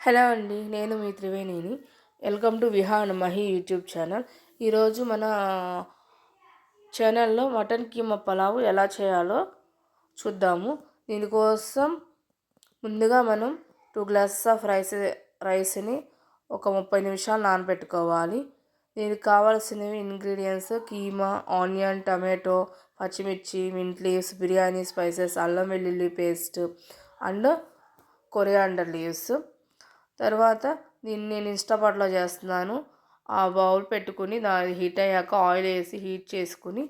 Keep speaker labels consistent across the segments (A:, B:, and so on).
A: Hello అండి నేను మీ త్రివేణిని. Welcome to Vihan Mahi YouTube channel. ఈరోజు మన ఛానల్లో మటన్ కీమా పలావు ఎలా చేయాలో చూద్దాము. దీనికోసం ముందుగా మనం టూ గ్లాసెస్ ఆఫ్ రైస్ రైస్ని ఒక ముప్పై నిమిషాలు నానబెట్టుకోవాలి. దీనికి కావాల్సినవి ఇంగ్రీడియంట్స్ కీమా ఆనియన్ టమాటో పచ్చిమిర్చి మింట్ లీవ్స్ బిర్యానీ స్పైసెస్ అల్లం వెల్లుల్లి పేస్ట్ అండ్ కొరియాండర్ లీవ్స్. తర్వాత దీన్ని నేను ఇన్స్టాపాట్లో చేస్తున్నాను. ఆ బౌల్ పెట్టుకుని దాని హీట్ అయ్యాక ఆయిల్ వేసి హీట్ చేసుకుని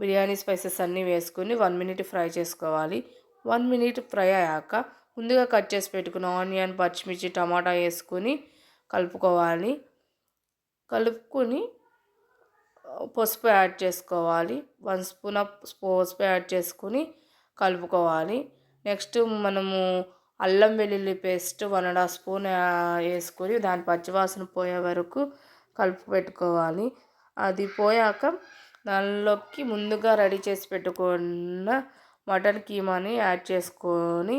A: బిర్యానీ స్పైసెస్ అన్నీ వేసుకుని వన్ మినిట్ ఫ్రై చేసుకోవాలి. వన్ మినిట్ ఫ్రై అయ్యాక ముందుగా కట్ చేసి పెట్టుకున్న ఆనియన్ పచ్చిమిర్చి టమాటా వేసుకుని కలుపుకోవాలి. కలుపుకొని పసుపు యాడ్ చేసుకోవాలి. వన్ స్పూన్ ఆఫ్ పసుపు యాడ్ చేసుకుని కలుపుకోవాలి. నెక్స్ట్ మనము అల్లం వెల్లుల్లి paste one and half spoon వేసుకొని దాని పచ్చివాసన పోయే వరకు కలుపు పెట్టుకోవాలి. అది పోయాక దానిలోకి ముందుగా రెడీ చేసి పెట్టుకున్న మటన్ కీమాని యాడ్ చేసుకొని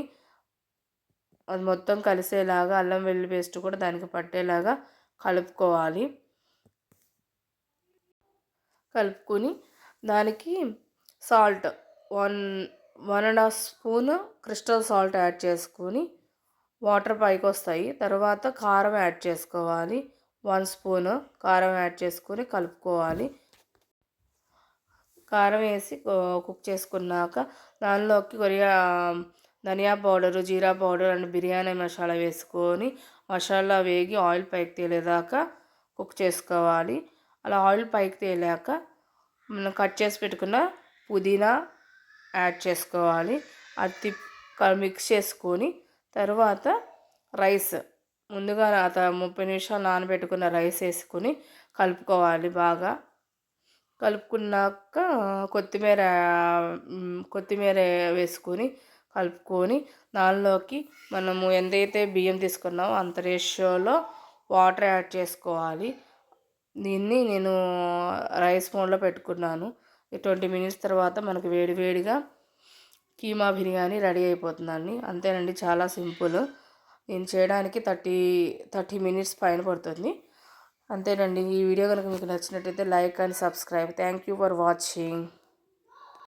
A: అది మొత్తం కలిసేలాగా అల్లం వెల్లుల్లి పేస్ట్ కూడా దానికి పట్టేలాగా కలుపుకోవాలి. కలుపుకొని దానికి salt one one and half spoon crystal salt add చేసుకొని వాటర్ పైకి వస్తాయి తర్వాత కారం యాడ్ చేసుకోవాలి. వన్ స్పూన్ కారం యాడ్ చేసుకొని కలుపుకోవాలి. కారం వేసి కుక్ చేసుకున్నాక దానిలోకి కొరియా ధనియా పౌడరు జీరా పౌడర్ అండ్ బిర్యానీ మసాలా వేసుకొని మసాలా వేగి ఆయిల్ పైకి తేలేదాకా కుక్ చేసుకోవాలి. అలా ఆయిల్ పైకి తేలాక మనం కట్ చేసి పెట్టుకున్న పుదీనా యాడ్ చేసుకోవాలి. అది మిక్స్ చేసుకొని తర్వాత రైస్. ముందుగా అత ముప్పై నిమిషాలు నానబెట్టుకున్న రైస్ వేసుకొని కలుపుకోవాలి బాగా. కలుపుకున్నాక కొత్తిమీర కొత్తిమీర వేసుకొని కలుపుకొని దానిలోకి మనము ఎంతైతే బియ్యం తీసుకున్నామో అంత రేషియోలో వాటర్ యాడ్ చేసుకోవాలి. దీన్ని నేను రైస్ మోడ్లో పెట్టుకున్నాను. ట్వంటీ మినిట్స్ తర్వాత మనకు వేడి వేడిగా కీమా బిర్యానీ రెడీ అయిపోతుందండి. అంతేనండి చాలా సింపుల్. దీన్ని చేయడానికి థర్టీ థర్టీ మినిట్స్ పైన పడుతుంది. అంతేనండి ఈ వీడియో కనుక మీకు నచ్చినట్టయితే like and subscribe. Thank you for watching.